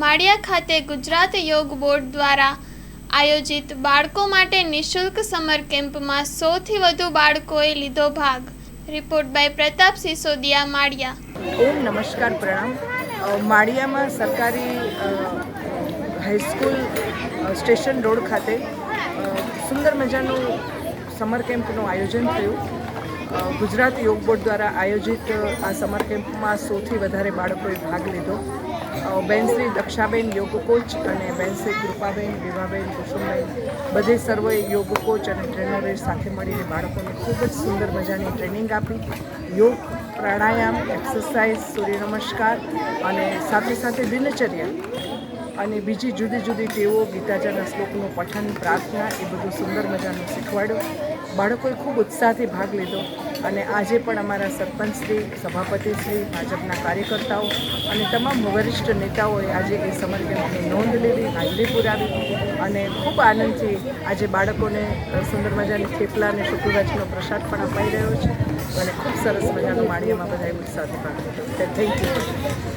માળિયા ખાતે ગુજરાત યોગ બોર્ડ દ્વારા આયોજિત બાળકો માટે નિઃશુલ્ક સમર કેમ્પમાં સૌથી વધુ બાળકોએ લીધો ભાગ. Report by Pratap Sisodiya, Maliya. ઓમ નમસ્કાર, પ્રણામ. માળિયામાં સરકારી હાઈસ્કૂલ સ્ટેશન રોડ ખાતે સુંદર મજાનું સમર કેમ્પનું આયોજન થયું. ગુજરાત યોગ બોર્ડ દ્વારા આયોજિત આ સમર કેમ્પમાં સૌથી વધારે બાળકોએ ભાગ લીધો. બેનશ્રી બેન શ્રી દક્ષાબેન યોગ કોચ અને બેન શ્રી કૃપાબેન વિભાબેન કુસુમબેન બધે સર્વે યોગ કોચ અને ટ્રેનરે સાથે મળીને બાળકોને ખૂબ જ સુંદર મજાની ટ્રેનિંગ આપી. યોગ, પ્રાણાયામ, એક્સરસાઇઝ, સૂર્ય નમસ્કાર અને સાથે સાથે દિનચર્યા. અને બીજી જુદી જુદી ટેવો, ગીતાજાના શ્લોકનું પઠન, પ્રાર્થના, એ બધું સુંદર મજાનું શીખવાડ્યું. બાળકોએ ખૂબ ઉત્સાહથી ભાગ લીધો અને આજે પણ અમારા સરપંચશ્રી સભાપતિશ્રી ભાજપના કાર્યકર્તાઓ અને તમામ વરિષ્ઠ નેતાઓએ આજે એ સમર નોંધ લીધી, હાજરી પુરાવી અને ખૂબ આનંદથી આજે બાળકોને સુંદર મજાની થેપલા અને શુક્રરાજનો પ્રસાદ પણ અપાઈ રહ્યો છે. અને ખૂબ સરસ મજાનું માળીઓમાં બધાએ ઉત્સાહથી ભાગ લીધો. Thank you